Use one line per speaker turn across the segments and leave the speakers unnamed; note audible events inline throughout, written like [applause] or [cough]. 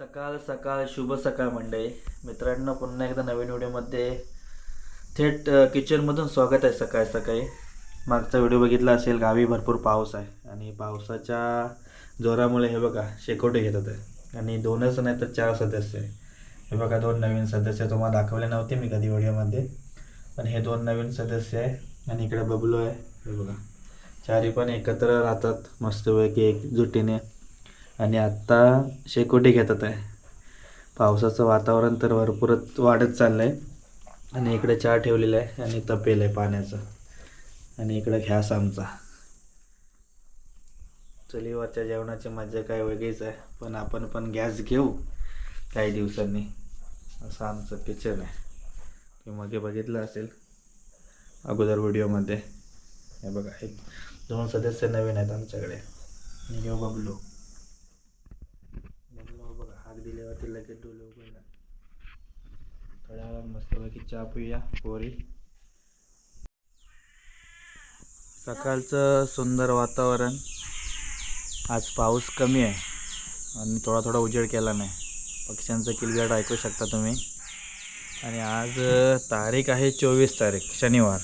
सकाळ सकाळ शुभ सकाळ मंडळी. मित्रांनो पुन्हा एकदा नवीन व्हिडिओमध्ये थेट किचनमधून स्वागत आहे सकाळी सकाळी. मागचा व्हिडिओ बघितला असेल गावी भरपूर पाऊस आहे. आणि पावसाच्या जोरामुळे हे बघा शेकोटे घेतात आहे आणि दोनच नाही तर चार सदस्य आहे. हे बघा दोन नवीन सदस्य तुम्हाला दाखवले नव्हते मी कधी व्हिडिओमध्ये. पण हे दोन नवीन सदस्य आहे. आणि इकडे बबलू आहे. हे बघा. चारी पण एकत्र राहतात मस्तपैकी एकजुटीने आणि आत्ता शेकोटी घेतात आहे. पावसाचं वातावरण तर भरपूरच वाढत चाललं आहे आणि इकडे चहा ठेवलेला आहे आणि तपेल आहे पाण्याचं. आणि इकडे घ्यास आमचा. चुलीवरच्या जेवणाची मजा काय वेगळीच आहे. पण आपण पण गॅस घेऊ काही दिवसांनी. असं आमचं किचन आहे. तुम्ही मागे बघितलं असेल अगोदर व्हिडिओमध्ये. हे बघा हे दोन सदस्य नवीन आहेत आमच्याकडे. घेऊ बबलू. दिल्यावरती लगेच डोले उघडला. थोड्या वेळा मस्तपैकी चहा पिऊया पोरी. सकाळचं सुंदर वातावरण. आज पाऊस कमी आहे आणि थोडा थोडा उजेड केला नाही. पक्ष्यांचं किलबिलाट ऐकू शकता तुम्ही. आणि आज तारीख आहे चोवीस तारीख शनिवार.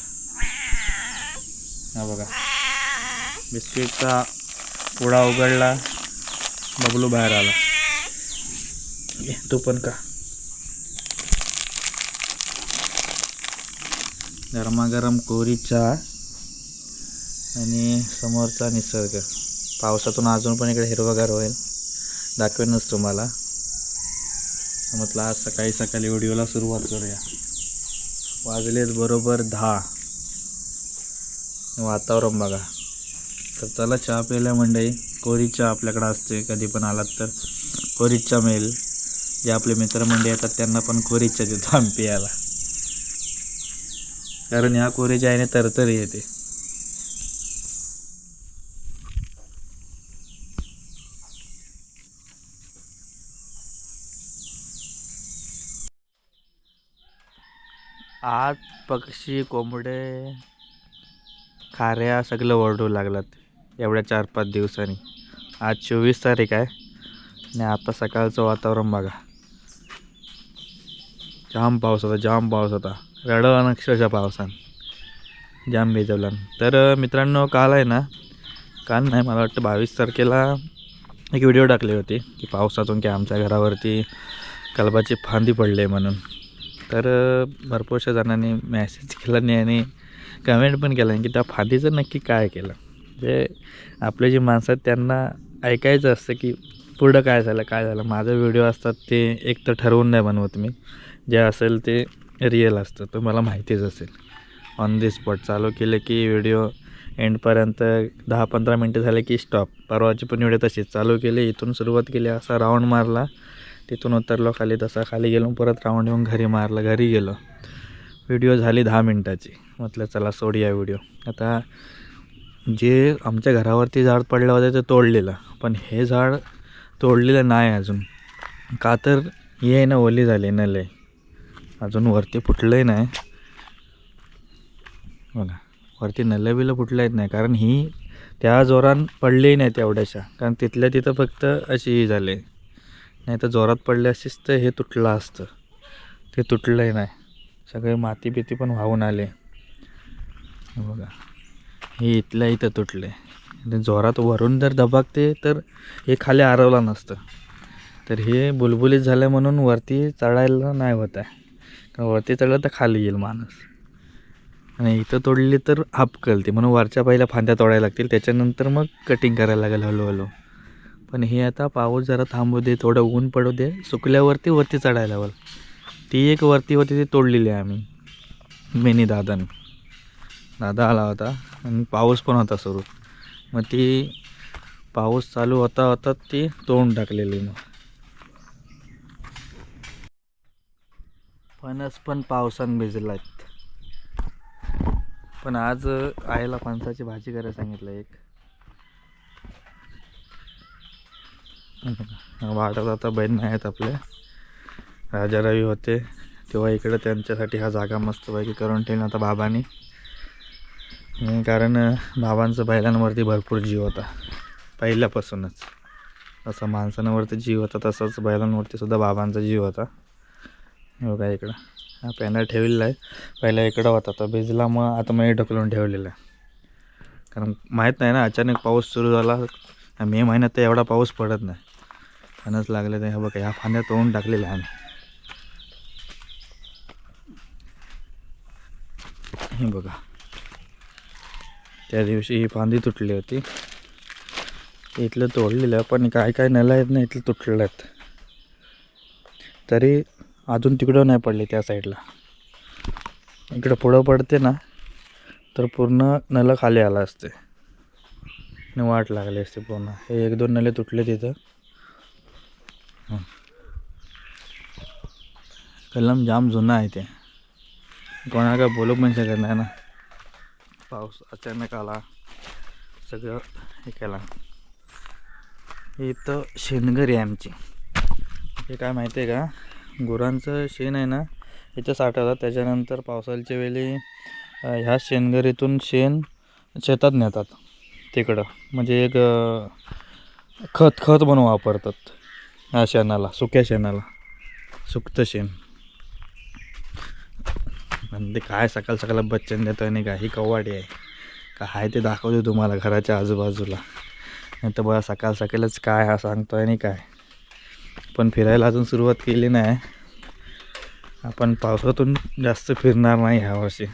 हा बघा. बिस्किटचा पुडा उघडला. बबलू बाहेर आला. ये, तू पण का गरमागरम कोरी चहा आणि समोरचा निसर्ग. पावसातून अजून पण इकडे हिरवगार होईल. दाखवेनच तुम्हाला. म्हटलं आज सकाळी सकाळी व्हिडिओला सुरुवात करूया. वाजलेत बरोबर दहा. वातावरण बघा. तर चला चहा प्यायला मंडई कोरी चहा आपल्याकडं असते कधी पण आलात तर. कोरी चहा मिळेल. जे आपले मित्रमंडळी येतात त्यांना पण कोरीच्या देतो आम्ही प्यायला. कारण ह्या कोरीच्या आईने तरतरी येते आज पक्षी कोंबडे खाऱ्या सगळं ओरडू लागलात. एवढ्या चार पाच दिवसांनी. आज चोवीस तारीख आहे आणि आता सकाळचं वातावरण बघा. जाम पाऊस होता जाम पाऊस होता. रडवा अक्षरशः पावसान. जाम भिजवला. तर मित्रांनो काल आहे ना काल नाही मला वाटतं बावीस तारखेला एक व्हिडिओ टाकले होते की पावसातून की आमच्या घरावरती कलबाची फांदी पडली आहे म्हणून. तर भरपूरशा जणांनी मॅसेज केला नाही आणि कमेंट पण केला की त्या फांदीचं नक्की काय केलं. जे आपले जे माणसं आहेत त्यांना ऐकायचं असतं की पुढं काय झालं काय झालं. माझं व्हिडिओ असतात ते एक तर ठरवून नाही बनवत मी. जे असेल ते रिअल असतं तुम्हाला माहितीच असेल. ऑन दी स्पॉट चालू केले की व्हिडिओ एंडपर्यंत दहा पंधरा मिनटं झाले की स्टॉप परवाची पण व्हिडिओ तशीच. चालू केली इथून सुरुवात केली असा राऊंड मारला. तिथून उतरलो खाली तसा खाली गेलो परत राऊंड येऊन घरी मारलं घरी गेलो. व्हिडिओ झाली दहा मिनटाची. म्हटलं चला सोडूया व्हिडिओ आता जे आमच्या घरावरती झाड पडलं होतं ते तोडलेलं. पण हे झाड तोडलेलं नाही अजून. का तर ये आहे ना ओली झाली ना लय अजून वरती फुटलंही नाही. बघा वरती नल्लं बिलं फुटलं येत नाही कारण ही त्या जोरान पडलेही नाही तेवढ्याशा. कारण तिथल्या तिथं फक्त अशी ही झाले. नाही तर जोरात पडले असतीच तर हे तुटलं असतं. ते तुटलंही नाही. सगळे माती बिती पण वाहून आले. बघा हे इथल्या इथं तुटले. जोरात वरून जर दबागते तर हे खाली आरवलं नसतं. तर हे बुलबुलीत झालं म्हणून वरती चढायला नाही होत आहे. हो, वरती चढलं तर खाली येईल माणूस. आणि इथं तोडली तर हापकलते म्हणून वरच्या पहिल्या फांद्या तोडायला लागतील त्याच्यानंतर मग कटिंग करायला लागेल हळूहळू. पण हे आता पाऊस जरा थांबू दे थोडं ऊन पडू दे सुकल्यावरती वरती चढायला हवं ती एक वरती होती ती तोडलेली आहे आम्ही मेनी दादाने. दादा आला होता आणि पाऊस पण होता सुरू. मग ती पाऊस चालू होता होता ती तोडून टाकलेली मग. फणस पण पावसानं भिजलात पण आज आईला फणसाची भाजी करायला सांगितलं एक. [laughs] वाटत आता बहीण नाही आहेत आपले राजा रवी होते. तेव्हा इकडे त्यांच्यासाठी हा जागा मस्तपैकी करून ठेवला आता बाबांनी. कारण बाबांचं बैलांवरती भरपूर जीव होता. पहिल्यापासूनच. जसा माणसांवरती जीव होता तसाच बैलांवरती सुद्धा बाबांचा जीव होता. बघा इकडं. हा पॅनल ठेवलेला आहे. पहिला इकडं होता तो भिजला मग आता मी ढकलून ठेवलेला आहे. कारण माहीत नाही ना अचानक पाऊस सुरू झाला. मे महिन्यात तर एवढा पाऊस पडत नाही. फणस लागले तर हे बघा ह्या फांद्या तोडून टाकलेल्या आम्ही. हे बघा. त्या दिवशी ही फांदी तुटली होती. इथलं तोडलेलं पण काय काय नला आहेत ना इथलं तुटलेलं आहेत. तरी अजून तिकडं नाही पडले त्या साईडला. इकडं पुढं पडते ना तर पूर्ण नलं खाली आलं असते. आणि वाट लागली असते पूर्ण. हे एक दोन नले तुटले तिथं. कलम जाम जुना आहे ते. कोणाला काय बोलू पण शकत नाही ना. पाऊस अचानक आला. सगळं हे केला. इथं शेणघरी आहे आमची. हे काय माहिती आहे का? गुरांचं शेण आहे ना इथं साठवतात त्याच्यानंतर पावसाळ्याच्या वेळी ह्या शेणघरीतून शेण शेतात नेतात. तिकडं. म्हणजे एक खत खत म्हणून वापरतात. ह्या शेणाला सुक्या शेणाला. सुकतं शेण. आणि ते काय सकाळ सकाळ बच्चन देतं आणि काही कवाडी आहे. का आहे ते दाखवतो तुम्हाला घराच्या आजूबाजूला. नाही तर बघा सकाळ सकाळच काय हा सांगतोय आणि काय. पण फिरायला अजून सुरुवात केली नाही. आपण पावसातून जास्त फिरणार नाही ह्या वर्षी.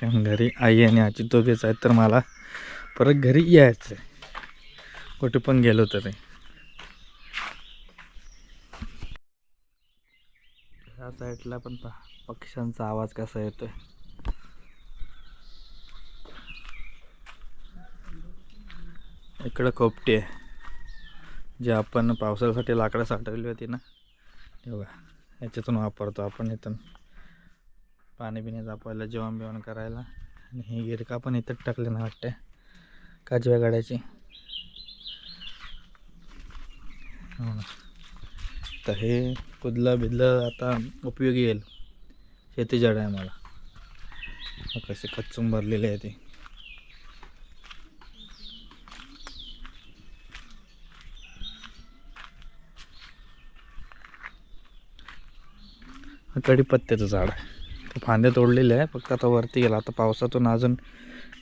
कारण घरी आई आणि आजी दोघेच आहेत तर मला परत घरी यायचं आहे कुठे पण गेलो तरी. ह्या साईडला पण पहा पक्ष्यांचा आवाज कसा येतोय. इकडं खोपटी आहे. जे आपण पावसाळ्यासाठी लाकडं साठवली होती ना हे बघा याच्यातून वापरतो आपण इथून. पाणी बिणी तापवायला जेवण बिवण करायला. आणि हे गिरका पण इथंच टाकले ना वाटते काजव्या गाड्याची. हो ना. तर हे कुदलं बिदलं आता उपयोगी येईल. शेती जड आहे मला कसे कच्चून भरलेले आहे ते. कढीपत्त्याचं कडीपत्त्याचं झाड आहे. ते तोडलेले आहे फक्त आता वरती गेला. आता पावसातून अजून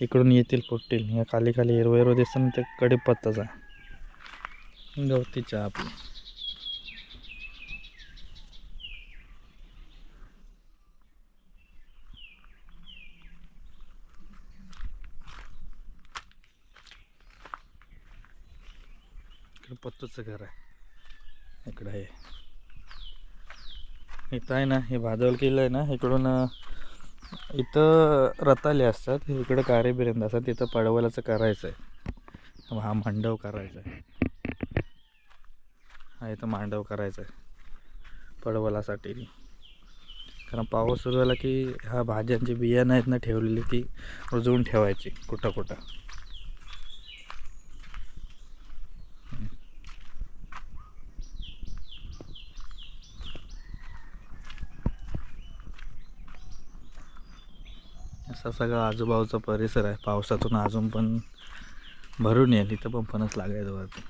इकडून येतील फुटतील. या खाली खाली हिरवं हिरवं दिसतं ना ते कडीपत्ताच आहे. गवती चहा आपली पत्तूचं घर आहे. इकडं आहे इथं आहे ना हे भादवल किल्ला आहे ना इकडून इथं रताले असतात इकडं कारे बिरेंद असतात तिथं पडवलाचं करायचं आहे. हा मांडव करायचा आहे. हा इथं मांडव करायचा आहे पडवलासाठी. कारण पाऊस सुरू झाला की ह्या भाज्यांची बियाणं आहेत ना ठेवलेली ती रुजवून ठेवायची कुठं कुठं असा सगळा आजूबाजूचा परिसर आहे. पावसातून अजून पण भरून येईल. इथं पण फणस लागायचं वरती.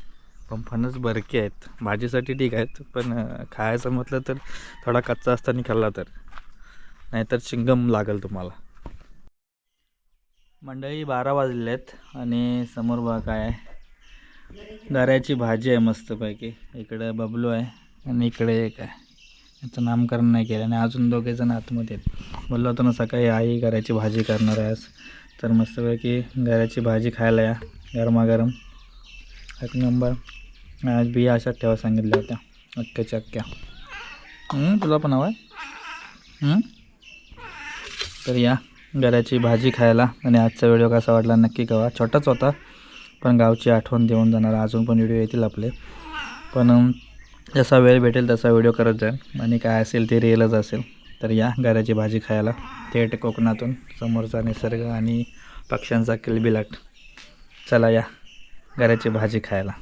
पण फणस बरके आहेत. भाजीसाठी ठीक आहेत. पण खायचं म्हटलं तर थोडा कच्चा असताना खाल्ला तर. नाहीतर चिंगम लागेल तुम्हाला. मंडळी बारा वाजलेले आहेत आणि समोर बघा काय आहे. दऱ्याची भाजी आहे मस्तपैकी. इकडे बबलू आहे आणि इकडे एक आहे. याचं नामकरण नाही केलं आणि अजून दोघे जण आतमध्ये आहेत. बोललो होतो ना सकाळी आई घराची भाजी करणार आहे आज. तर मस्तपैकी घराची भाजी खायला या गरमागरम. एक नंबर. आज बिया अशाच ठेवा सांगितल्या होत्या. अक्क्याच्या अक्क्या तुला पण हवं आहे? तर या घराची भाजी खायला. आणि आजचा व्हिडिओ कसा वाटला नक्की कवा छोटाच होता पण गावची आठवण देऊन जाणार. अजून पण व्हिडिओ येतील आपले. पण जसा वेळ भेटेल तसा व्हिडिओ करत जाईल आणि काय असेल ते रिअलच असेल. तर या घराची भाजी खायला. थेट कोकणातून समोरचा निसर्ग आणि पक्ष्यांचा किलबिलाट. चला या घराची भाजी खायला.